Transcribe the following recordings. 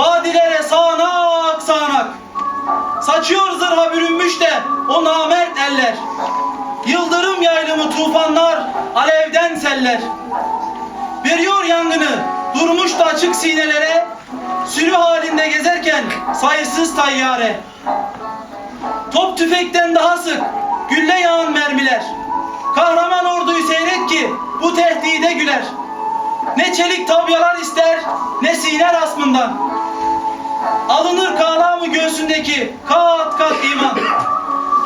vadilere sağanak sağanak. Saçıyor zırha bürünmüş de o namert eller. Yıldırım yaylımı tufanlar, alevden seller. Veriyor yangını, durmuş da açık sinelere, sürü halinde gezerken sayısız tayyare. Top tüfekten daha sık, gülle yağan mermiler. Kahraman orduyu seyret ki bu tehdide güler. Ne çelik tabyalar ister, ne sine rasmından. Alınır kalamı göğsündeki kat kat iman.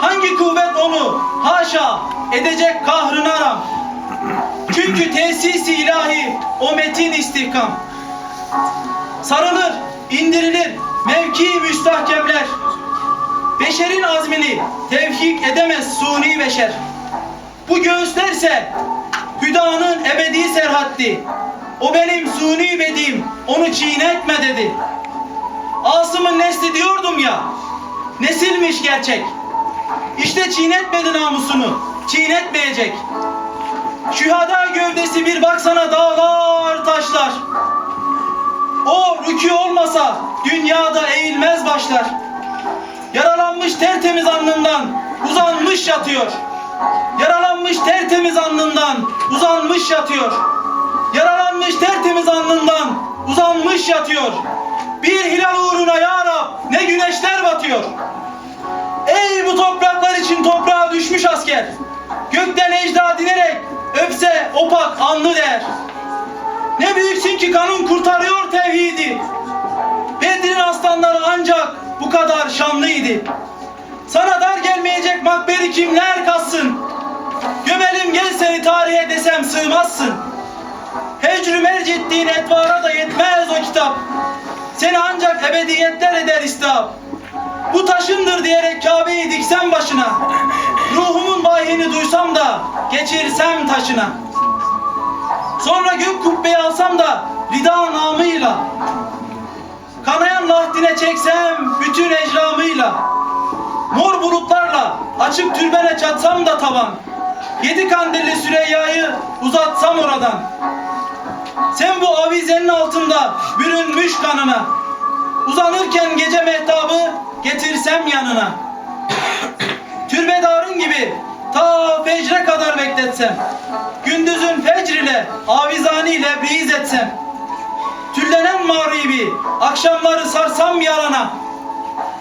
Hangi kuvvet onu haşa edecek kahrına ram. Çünkü tesisi ilahi o metin istihkam. Sarılır, indirilir mevki müstahkemler. Beşerin azmini tevhik edemez suni beşer. Bu göğüslerse hüdanın ebedi serhatti. O benim suni bedim, onu çiğnetme dedi. Asım'ın nesli diyordum ya, nesilmiş gerçek. İşte çiğnetmedi namusunu, çiğnetmeyecek. Şühada gövdesi bir baksana dağlar taşlar. O rükû olmasa dünyada eğilmez başlar. Yaralanmış tertemiz alnından uzanmış yatıyor. Yaralanmış tertemiz alnından uzanmış yatıyor. Yaralanmış tertemiz alnından uzanmış yatıyor. Bir hilal uğruna ya Rab ne güneşler batıyor. Ey bu topraklar için toprağa düşmüş asker. Gökten ecda dinerek öpse opak anlı der. Ne büyüksün ki kanun kurtarıyor tevhidi. Bedir'in aslanları ancak bu kadar şanlıydı. Sana dar gelmeyecek makberi kimler kassın? Gömelim gel seni tarihe desem sığmazsın. Hecrü mercettiğin etvara da yetmez o kitap. Seni ancak ebediyetler eder istihap. Bu taşındır diyerek Kabe'yi diksem başına. Ruhumun vahini duysam da geçirsem taşına. Sonra gök kubbeyi alsam da rida namıyla. Kanayan lahdine çeksem bütün ecramıyla. Mor bulutlarla açık türbene çatsam da tavan. Yedi kandilli Süreyya'yı uzatsam oradan. Sen bu avizenin altında bürünmüş kanına. Uzanırken gece mehtabı getirsem yanına. Türbedarın gibi ta fecre kadar bekletsem. Gündüzün fecr ile avizani ile briz etsem. Tüllenen mağribi akşamları sarsam yarana.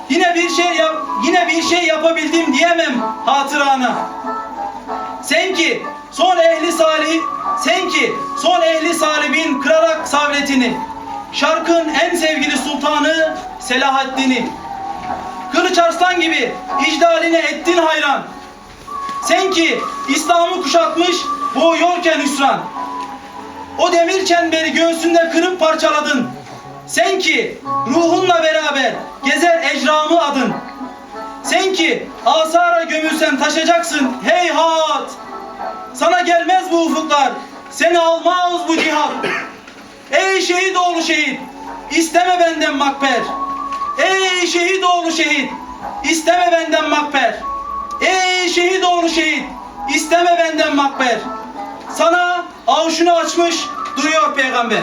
Yine bir şey yap, yine bir şey yapabildim diyemem hatırana. Sen ki son ehli salih, sen ki son ehli salibin kırarak savletini, şarkın en sevgili sultanı Selahaddin'i, Kılıç Arslan gibi icdaline ettin hayran. Sen ki İslam'ı kuşatmış boğuyorken hüsran. O demir çemberi göğsünde kırıp parçaladın. Sen ki ruhunla beraber gezer ecramı adın. Sen ki asara gömülsen taşacaksın heyhat. Sana gelmez bu ufuklar, seni almaz bu cihat. Ey şehit oğlu şehit, isteme benden makber. Ey şehit oğlu şehit, isteme benden makber. Ey şehit oğlu şehit, isteme benden makber. Sana avşunu açmış duruyor peygamber.